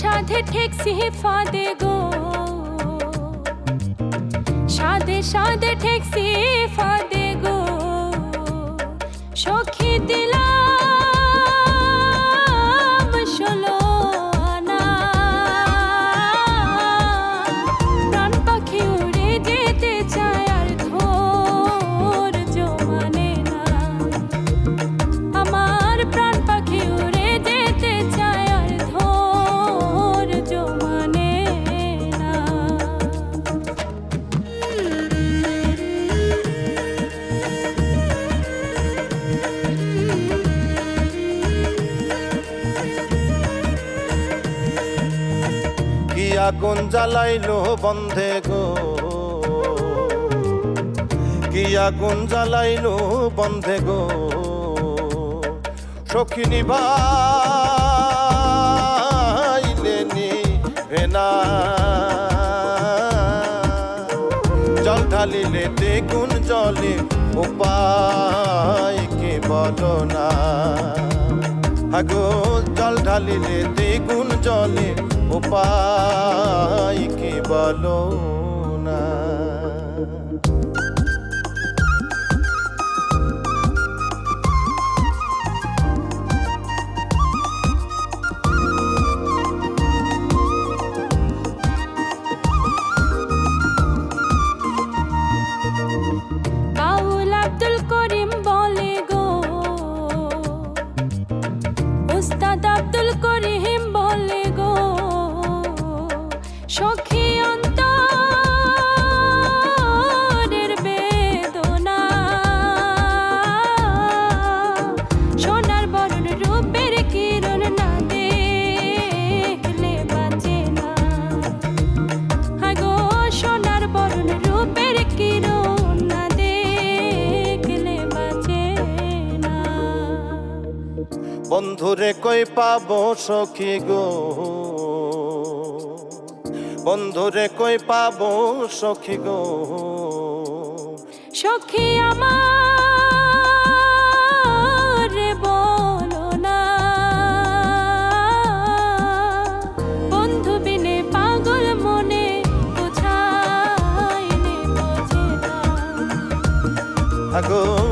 সাধে ঠেকসি ঠেকছি ফাঁদে গো। সাধে সাধে ঠেকছি ফাঁদে আগুন জ্বালাইলো বন্ধে গো। কি আগুন জ্বালাইলো বন্ধে গো। সখিনী ভাইলে নি ভেনা জল ঢালিলে দ্বিগুণ জলে উপায় কি বলো না। আগো জল ঢালিলে দ্বিগুণ জলে উপায় কি বলো। বন্ধুরে কই পাব সখী গো? বন্ধুরে কই পাবো সখী গো? সখী আমার বলো না। বন্ধু বিনে পাগল মনে না আগো